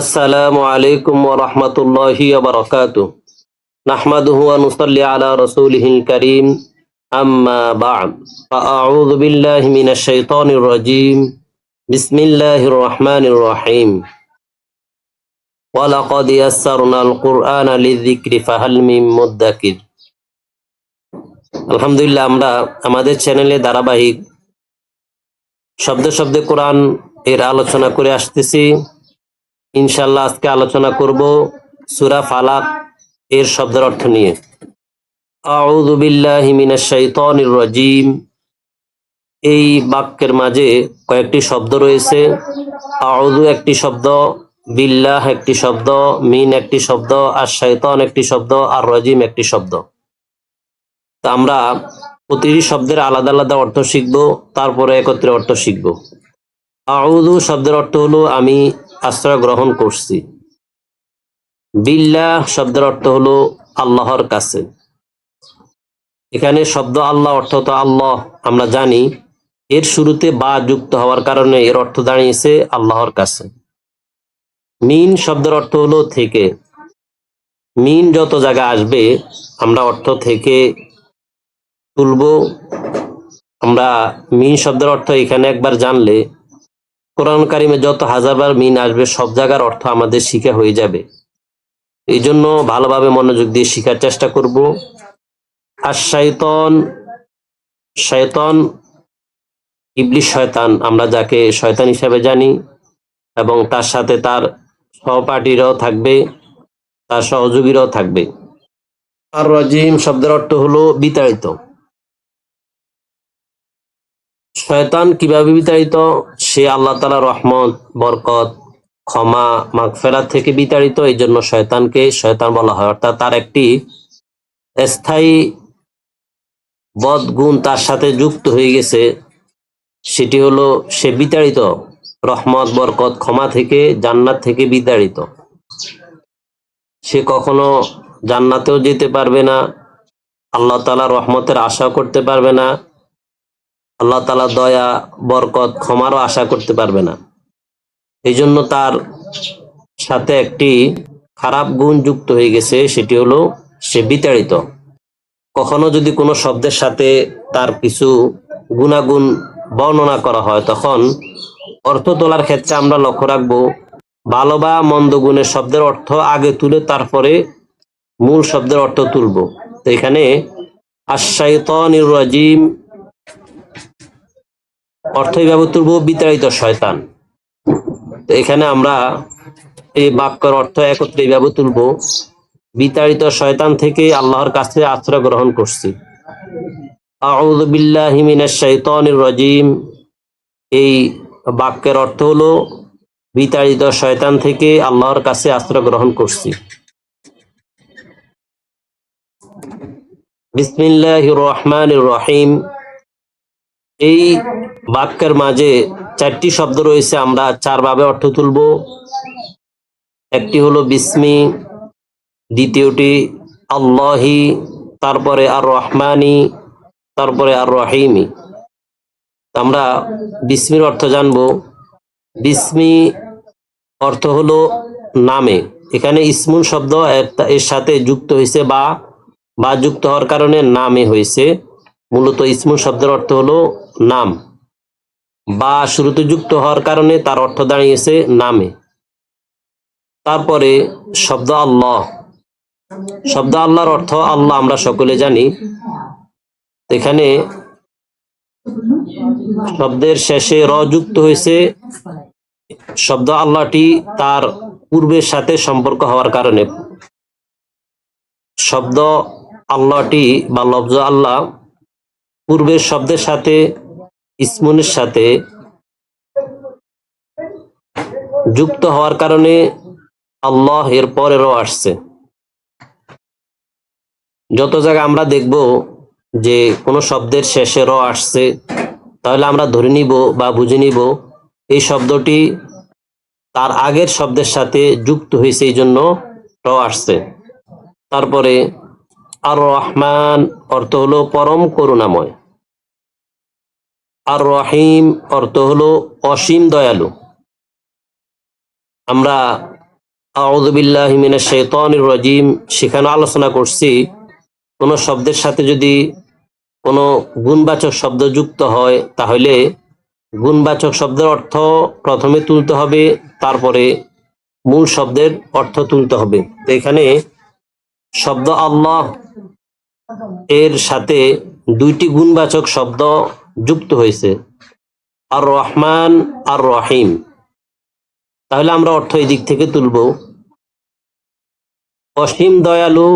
আসসালামু আলাইকুম ওয়া রাহমাতুল্লাহি ওয়া বারাকাতুহু। নাহমাদুহু ওয়া নুসাল্লি আলা রাসূলিহিল কারীম। আম্মা বা'দ। আউযু বিল্লাহি মিনাশ শাইতানির রাজীম। বিসমিল্লাহির রহমানির রহিম। ওয়া লাকাদ ইয়াসসারনাল কুরআনা লিযিকরি ফাহাল মিন মুদ্দাকির আলহামদুলিল্লাহ, আমরা আমাদের চ্যানেলে ধারাবাহিক শব্দ শব্দ কোরআন এর আলোচনা করে আসতেছি। ইনশাল্লাহ আজকে আলোচনা করব সুরা ফালাক এর শব্দের অর্থ নিয়ে। আউযু বিল্লাহি মিনাশ শাইতানির রাজিম। এই বাক্যের মাঝে কয়েকটি শব্দ রয়েছে। আউযু একটি শব্দ, বিল্লাহ একটি শব্দ, মিন একটি শব্দ আর শয়তান একটি শব্দ আর রাজিম একটি শব্দ। তা আমরা প্রতিটি শব্দের আলাদা আলাদা অর্থ শিখব, তারপরে একত্রে অর্থ শিখব। আউযু শব্দের অর্থ হলো আমি আশ্রয় গ্রহণ করছি। বিল্লাহ শব্দের অর্থ হলো আল্লাহর কাছে। এখানে শব্দ আল্লাহ অর্থ তো আল্লাহ, আমরা জানি। এর শুরুতে বা যুক্ত হওয়ার কারণে এর অর্থ দাঁড়িয়েছে আল্লাহর কাছে। মিন শব্দের অর্থ হলো থেকে। মিন যত জায়গা আসবে, আমরা অর্থ থেকে তুলব। আমরা মিন শব্দের অর্থ এখানে একবার জানলে কোরআন কারিমে যত হাজারবার মিন আসবে, সব জায়গার অর্থ আমাদের শিখা হয়ে যাবে। এই জন্য ভালোভাবে মনোযোগ দিয়ে শিখার চেষ্টা করব। আর শয়তন শয়তন, ইবলিশ শয়তান, আমরা যাকে শয়তান হিসাবে জানি, এবং তার সাথে তার সহপাঠীরাও থাকবে, তার সহযোগীরাও থাকবে। আর রাজিম শব্দের অর্থ হলো বিতাড়িত। শয়তান কীভাবে বিতাড়িত? সে আল্লাহ তালা রহমত, বরকত, ক্ষমা, মাগফেরাত থেকে বিতাড়িত এই জন্য শয়তানকে শয়তান বলা হয়। অর্থাৎ তার একটি স্থায়ী বদ গুণ তার সাথে যুক্ত হয়ে গেছে। সেটি হলো সে বিতাড়িত, রহমত, বরকত, ক্ষমা থেকে, জান্নাত থেকে বিতাড়িত। সে কখনো জান্নাতেও যেতে পারবে না, আল্লাহ তালা রহমতের আশা করতে পারবে না আল্লাহ তালা দয়া, বরকত, ক্ষমারও আশা করতে পারবে না। এই জন্য তার সাথে একটি খারাপ গুণ যুক্ত হয়ে গেছে, সেটি হলো সে বিতাড়িত। কখনো যদি কোনো শব্দের সাথে তার কিছু গুণাগুণ বর্ণনা করা হয়, তখন অর্থ তোলার ক্ষেত্রে আমরা লক্ষ্য রাখব, ভালো বা মন্দ গুণের শব্দের অর্থ আগে তুলে তারপরে মূল শব্দের অর্থ তুলব। তো এখানে আশাইতনির রাজিম অর্থ এইভাবে তুলব বিতাড়িত শয়তান। তো এখানে আমরা এই বাক্যের অর্থ একত্রে তুলব বিতাড়িত শয়তান থেকে আল্লাহর কাছে আশ্রয় গ্রহণ করছি। রাজিম। এই বাক্যের অর্থ হলো বিতাড়িত শয়তান থেকে আল্লাহর কাছে আশ্রয় গ্রহণ করছি। বিসমিল্লাহির রহমানির রহিম। এই বাক্যের মাঝে চারটি শব্দ রয়েছে, আমরা চার ভাবে অর্থ তুলব। একটি হলো বিস্মি, দ্বিতীয়টি আল্লাহি, তারপরে আর রহমানি তারপরে আর রহিমি আমরা বিস্মির অর্থ জানব। বিস্মি অর্থ হলো নামে। এখানে ইসমুন শব্দ এর- সাথে যুক্ত হয়েছে বা বা যুক্ত হওয়ার কারণে নামে হয়েছে। মূলত ইসমুন শব্দের অর্থ হলো নাম। বা শুরুতে যুক্ত হওয়ার কারণে তার অর্থ দাঁড়িয়েছে নামে। তারপরে শব্দ আল্লাহ। শব্দ আল্লাহর অর্থ আল্লাহ আমরা সকলে জানি। এখানে শব্দের শেষে র যুক্ত হয়েছে। শব্দ আল্লাহটি তার পূর্বের সাথে সম্পর্ক হওয়ার কারণে। শব্দ আল্লাহটি বা লব্জ আল্লাহ পূর্বের শব্দের সাথে, ইসমুনের সাথে যুক্ত হওয়ার কারণে আল্লাহ এর পরেরও আসছে। যত জায়গায় আমরা দেখব যে কোনো শব্দের শেষে র আসছে, তাহলে আমরা ধরে নিব বা বুঝে নিব এই শব্দটি তার আগের শব্দের সাথে যুক্ত হয়েছে, এই জন্য র আসছে। তারপরে আর রহমান অর্থ হলো পরম করুণাময়। আর রহিম অর্থ হলো অসীম দয়ালু। আমরা আউদুবিল্লাহ মিনাশ শাইতানির রাজিম সেখানে আলোচনা করছি, কোন শব্দের সাথে যদি কোনো গুণবাচক শব্দ যুক্ত হয়, তাহলে গুণবাচক শব্দের অর্থ প্রথমে তুলতে হবে, তারপরে মূল শব্দের অর্থ তুলতে হবে। তো এখানে শব্দ আল্লাহ এর সাথে দুইটি গুণবাচক শব্দ যুক্ত হয়েছে। আর রহমান আর রহিম তাহলে আমরা অর্থ এই দিক থেকে তুলব। অসীম দয়ালু,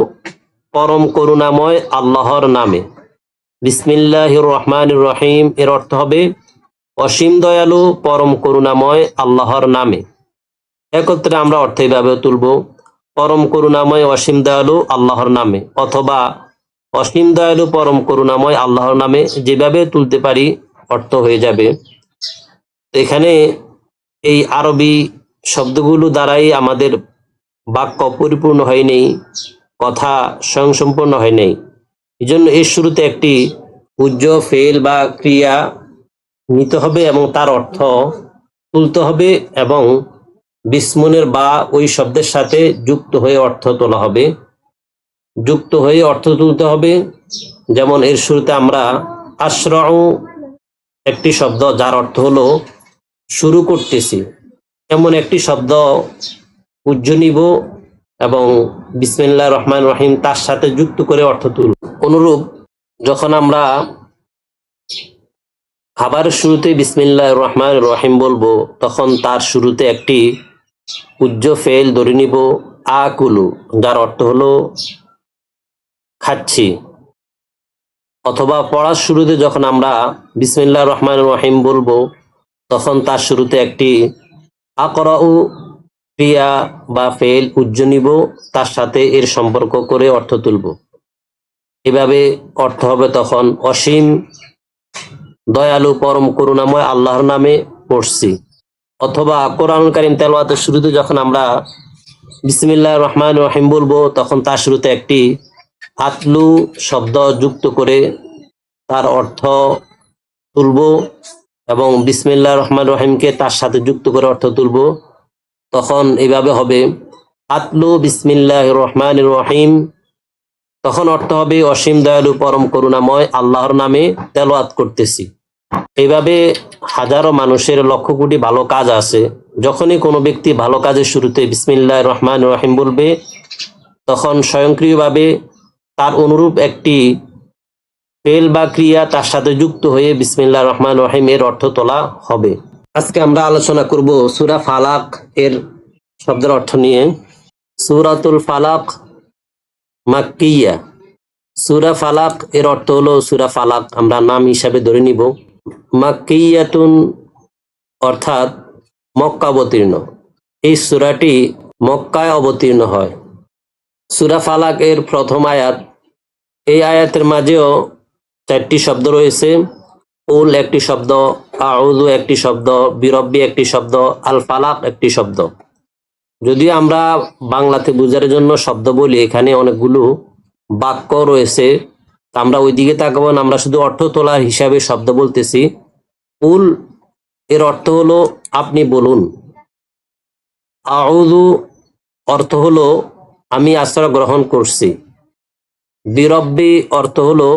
পরম করুণাময় আল্লাহর নামে। বিসমিল্লাহ রহমান রহিম এর অর্থ হবে অসীম দয়ালু, পরম করুণাময় আল্লাহর নামে। একত্রে আমরা অর্থ এইভাবে তুলব। পরম করুণাময় অসীম দয়ালু আল্লাহর নামে, অথবা অসীম দয়ালু পরম করুণাময় আল্লাহর নামে যেভাবে তুলতে পারি অর্থ হয়ে যাবে। এখানে এই আরবি শব্দগুলো দ্বারাই আমাদের বাক্য পরিপূর্ণ হয়নি কথা স্বয়ংসম্পূর্ণ হয়নি এই জন্য এর শুরুতে একটি উজ্জ ফেল বা ক্রিয়া নিতে হবে এবং তার অর্থ তুলতে হবে এবং বিস্মনের বা ওই শব্দের সাথে যুক্ত হয়ে অর্থ তোলা হবে। যুক্ত হয়ে অর্থ তুলতে হবে। যেমন এর শুরুতে আমরা আশ্রয় একটি শব্দ যার অর্থ হলো, শুরু করতেছি। এমন একটি শব্দ উজ্জ নিব এবং বিসমিল্লাহ রহমান রহিম তার সাথে যুক্ত করে অর্থ তুল অনুরূপ যখন আমরা খাবারের শুরুতে বিসমিল্লাহ রহমান রহিম বলব, তখন তার শুরুতে একটি উজ্জ ফেল ধরে নিব আকুলু যার অর্থ হলো খাচ্ছি। অথবা পড়ার শুরুতে যখন আমরা বিসমিল্লাহ রহমান রহিম বলব, তখন তার শুরুতে একটি আকরাউ ক্রিয়া বা ফেল উজ্জ নিব, তার সাথে এর সম্পর্ক করে অর্থ তুলব। এভাবে অর্থ হবে তখন অসীম দয়ালু পরম করুণাময় আল্লাহর নামে পড়ছি। অথবা কোরআন কারিম তেলাওয়াতের শুরুতে যখন আমরা বিসমিল্লাহ রহমান রহিম বলব, তখন তার শুরুতে একটি আতলু শব্দ যুক্ত করে তার অর্থ তুলব এবং বিসমিল্লাহ রহমান রহিমকে তার সাথে যুক্ত করে অর্থ তুলব, তখন এইভাবে হবে আতলু বিসমিল্লাহ রহমান রহিম। তখন অর্থ হবে, অসীম দয়ালু, পরম করুণাময়, আল্লাহর নামে তেলাওয়াত করতেছি। এইভাবে হাজারো মানুষের লক্ষ কোটি ভালো কাজ আছে। যখনই কোনো ব্যক্তি ভালো কাজের শুরুতে বিসমিল্লাহ রহমান রহিম বলবে, তখন স্বয়ংক্রিয়ভাবে তার অনুরূপ একটি ফেল বা ক্রিয়া তার সাথে যুক্ত হয়ে বিসমিল্লাহ রহমান রহিম এর অর্থ তোলা হবে। আজকে আমরা আলোচনা করব সুরা ফালাক এর শব্দের অর্থ নিয়ে। সুরাতুল ফালাক মাক্কিয়া। সুরা ফালাক এর অর্থ হলো সুরা ফালাক। আমরা নাম হিসাবে ধরে নিব। মাক্কিয়াতুন অর্থাৎ মক্কা অবতীর্ণ। এই সুরাটি মক্কায় অবতীর্ণ হয়। সুরা ফালাক এর প্রথম আয়াত। এই আয়াতের মাঝেও চারটি শব্দ রয়েছে। উল একটি শব্দ আউদু একটি শব্দ, বিরব্বি একটি শব্দ আল ফালাক একটি শব্দ। যদিও আমরা বাংলাতে বোঝার জন্য শব্দ বলি, এখানে অনেকগুলো বাক্য রয়েছে। তা ওই দিকে তাকাবো না, আমরা শুধু অর্থ তোলার হিসাবে শব্দ বলতেছি। উল এর অর্থ হলো আপনি বলুন। আউদু অর্থ হলো আমি আশ্রয় গ্রহণ করছি। বিরব্বি, অর্থ হলো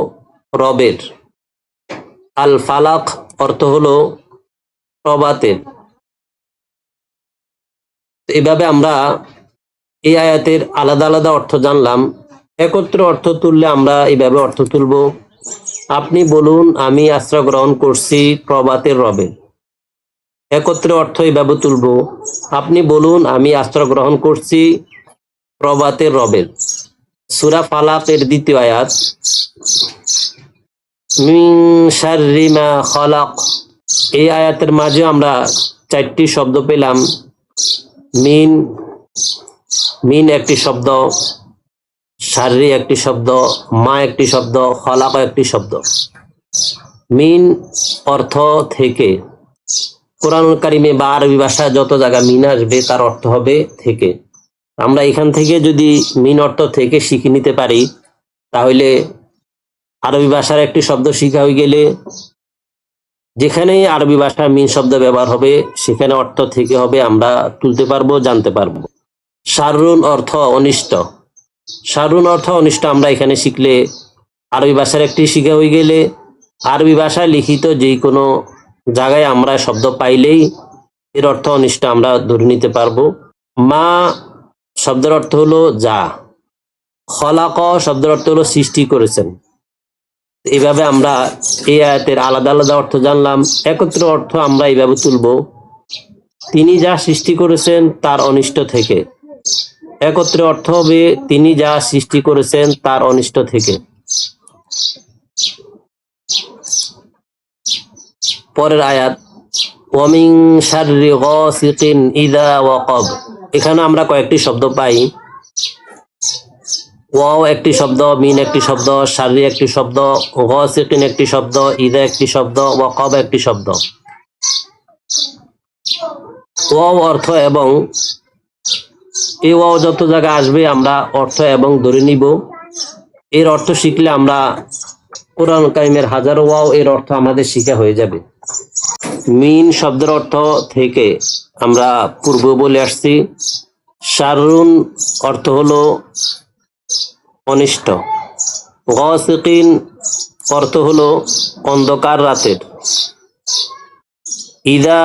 রবের। আল ফালাক অর্থ হলো প্রবাতের। এভাবে আমরা এই আয়াতের আলাদা আলাদা অর্থ জানলাম। একত্রে অর্থ তুললে আমরা এইভাবে অর্থ তুলব। আপনি বলুন, আমি আশ্রয় গ্রহণ করছি প্রবাতের রবে। একত্রে অর্থ এইভাবে তুলব। আপনি বলুন, আমি আশ্রয় গ্রহণ করছি প্রবাতের রবের সুরা ফালাকের দ্বিতীয় আয়াত। খলাক। এই আয়াতের মাঝে আমরা চারটি শব্দ পেলাম। মিন মিন একটি শব্দ। শাররি একটি শব্দ, মা একটি শব্দ, খলাক একটি শব্দ। মিন অর্থ থেকে। কোরআন কারিমে বা আরবি ভাষায় যত জায়গা মিন আসবে, তার অর্থ হবে থেকে। আমরা এখান থেকে যদি মিন অর্থ থেকে শিখে নিতে পারি, তাহলে আরবি ভাষার একটি শব্দ শিখা হয়ে গেলে যেখানেই আরবি ভাষা মিন শব্দ ব্যবহার হবে, সেখানে অর্থ থেকে হবে আমরা তুলতে পারব, জানতে পারব। সারুন অর্থ অনিষ্ট। সারুন অর্থ অনিষ্ট আমরা এখানে শিখলে আরবি ভাষার একটি শিখা হয়ে গেলে আরবি ভাষায় লিখিত যে কোনো জায়গায় আমরা শব্দ পাইলেই এর অর্থ অনিষ্ট আমরা ধরে নিতে পারব। মা শব্দের অর্থ হলো যা। খলাক শব্দের অর্থ হলো সৃষ্টি করেছেন। এভাবে আমরা এই আয়াতের আলাদা আলাদা অর্থ জানলাম। একত্র অর্থ আমরা এইভাবে তুলব, তিনি যা সৃষ্টি করেছেন তার অনিষ্ট থেকে। একত্রে অর্থ হবে তিনি যা সৃষ্টি করেছেন তার অনিষ্ট থেকে। পরের আয়াত, ওয়ামিং শাররি গাসিকিন ইদা ওয়াকাব এখানে আমরা কয়েকটি শব্দ পাই। ওয়াও একটি শব্দ, মিন একটি শব্দ, শাররি একটি শব্দ, গাসিকিন একটি শব্দ, ইদা একটি শব্দ, ওয়াকাব একটি শব্দ। ওয়াও অর্থ এবং এই ওয়াও যত জায়গায় আসবে, আমরা অর্থ এবং ধরে নিব। এর অর্থ শিখলে আমরা কোরআন কাইমের হাজারো ওয়াও এর অর্থ আমাদের শিখা হয়ে যাবে। মিন শব্দের অর্থ থেকে আমরা পূর্ব বলে আসছি। শারুন অর্থ হলো অনিষ্ট। গসিকিন অর্থ হলো অন্ধকার রাতের। ইদা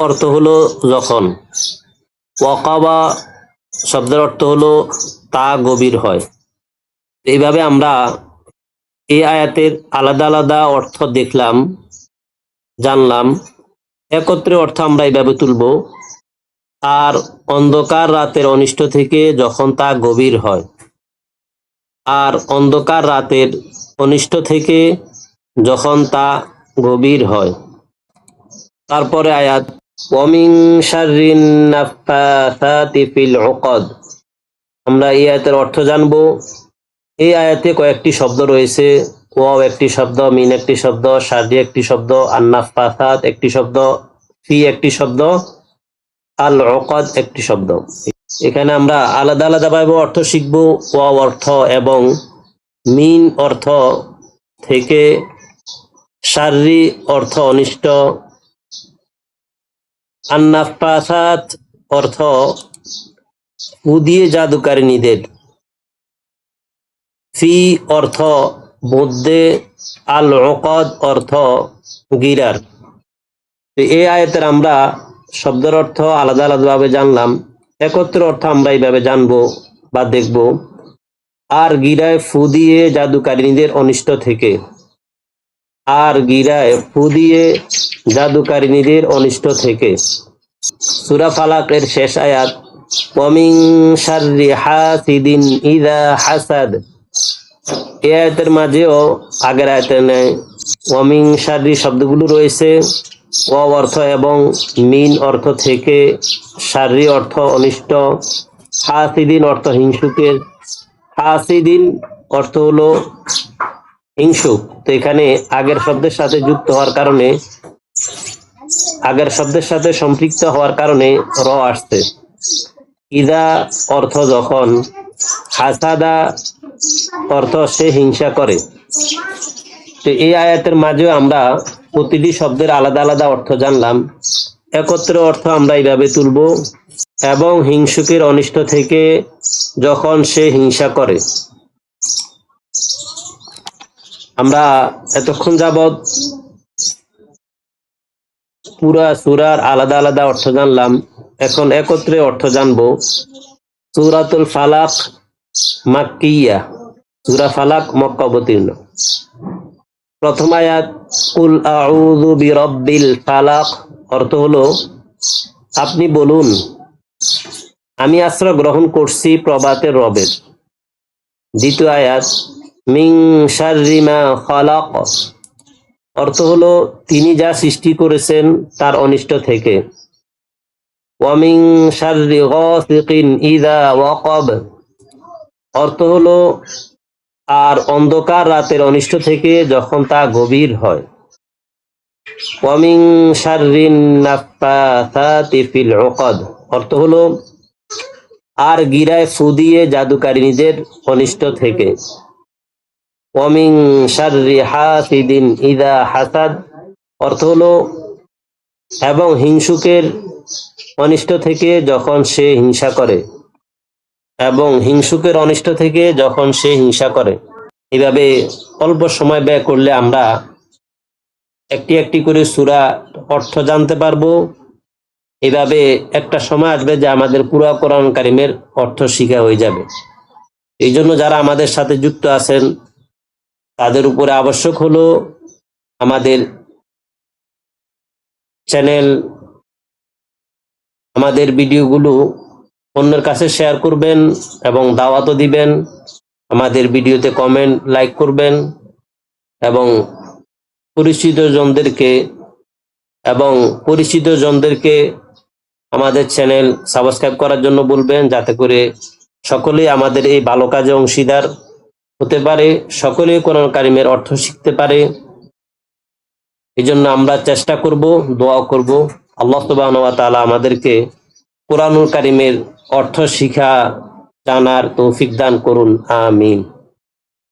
অর্থ হলো যখন। ওয়াকাবা শব্দের অর্থ হলো তা গভীর হয়। এইভাবে আমরা এই আয়াতের আলাদা আলাদা অর্থ দেখলাম, জানলাম। একত্রে অর্থ আমরা এইভাবে তুলব আর অন্ধকার রাতের অনিষ্ট থেকে যখন তা গভীর হয়, আর অন্ধকার রাতের অনিষ্ট থেকে যখন তা গভীর হয়। তারপরে আয়াত ওয়ামিং শাররিন নাফাসাতি ফিল উকদ আমরা এই আয়াতের অর্থ জানব। এই আয়াতে কয়েকটি শব্দ রয়েছে। ওয়াও একটি শব্দ, মিন একটি শব্দ শাররি একটি শব্দ আন্নাফাসাত একটি শব্দ, ফি একটি শব্দ আল উকদ একটি শব্দ। এখানে আমরা আলাদা আলাদা ভাবে অর্থ শিখব। ওয়াও অর্থ এবং মিন অর্থ থেকে শাররি অর্থ অনিষ্ট আন্নাফাসাত অর্থ উদিয়ে জাদুকারিনীদের ফি অর্থ মধ্যে আল ওকদ অর্থ গিরার। এই আয়তের আমরা শব্দের অর্থ আলাদা আলাদা ভাবে জানলাম, একত্র অর্থ আমরা এইভাবে জানব বা দেখব। আর গিরায় ফু দিয়ে জাদুকারিনীদের অনিষ্ট থেকে। আর গিরায় ফু দিয়ে জাদুকারিনীদের অনিষ্ট থেকে। সুরা ফালাকের শেষ আয়াত, ওয়ামিং শাররি হাসিদিন ইদা হাসাদ। এই আয়াতের মাঝেও আগের আয়াতের নেয় ওয়ামিং শাররি শব্দগুলো রয়েছে। ও অর্থ এবং মিন অর্থ থেকে শাররি অর্থ অনিষ্ট। হাসিদিন অর্থ হিংসুকের। হাসিদিন অর্থ হলো হিংসুক তো এখানে আগের শব্দের সাথে যুক্ত হওয়ার কারণে, আগের শব্দের সাথে সম্পৃক্ত হওয়ার কারণে র আসছে। ইদা অর্থ যখন, হাসাদা অর্থ সে হিংসা করে। তো এই আয়াতের মাঝেও আমরা প্রতিটি শব্দের আলাদা আলাদা অর্থ জানলাম। একত্র অর্থ আমরা এইভাবে তুলব, এবং হিংসুকের অনিষ্ট থেকে যখন সে হিংসা করে। আমরা এতক্ষণ যাবৎ পুরা সুরার আলাদা আলাদা অর্থ জানলাম। এখন একত্রে অর্থ জানব। সুরাতুল ফালাক মাক্কিয়া। সুরা ফালাক মক্কা অবতীর্ণ। প্রথম আয়াত, কুল আউযু বিরাব্বিল ফালাক অর্থ হলো, আপনি বলুন, আমি আশ্রয় গ্রহণ করছি প্রবাতের রবের। দ্বিতীয় আয়াত মিং শাররি খালাক। অর্থ হলো, তিনি যা সৃষ্টি করেছেন তার অনিষ্ট থেকে। অর্থ হলো আর অন্ধকার রাতের অনিষ্ট থেকে যখন তা গভীর হয়। ওয়ামিং অর্থ হলো আর গিরায় ফু দিয়ে জাদুকারিনীদের অনিষ্ট থেকে। ওয়ামিং শাররি হাসিদিন ইদা হাসাদ অর্থ হলো এবং হিংসুকের অনিষ্ট থেকে যখন সে হিংসা করে এবং হিংসুকের অনিষ্ট থেকে যখন সে হিংসা করে। এভাবে অল্প সময় ব্যয় করলে আমরা একটি একটি করে সুরা অর্থ জানতে পারব। এভাবে একটা সময় আসবে যে আমাদের পুরা কোরআন কারিমের অর্থ শিখা হয়ে যাবে। এই জন্য যারা আমাদের সাথে যুক্ত আছেন তাদের উপরে আবশ্যক হলো আমাদের চ্যানেল, আমাদের ভিডিওগুলো অন্যের কাছে শেয়ার করবেন এবং দাওয়াতও দিবেন, আমাদের ভিডিওতে কমেন্ট, লাইক করবেন এবং পরিচিত জনদেরকে এবং পরিচিত জনদেরকে আমাদের চ্যানেল সাবস্ক্রাইব করার জন্য বলবেন, যাতে করে সকলেই আমাদের এই ভালো কাজে অংশীদার। হতে পারে সকলে কোরআন কারিমের অর্থ শিখতে পারে। এই জন্য আমরা চেষ্টা করব, দোয়া করব। আল্লাহ তালা আমাদেরকে কোরআনুল কারিমের অর্থ শিখা, জানার তৌফিক দান করুন। আমিন।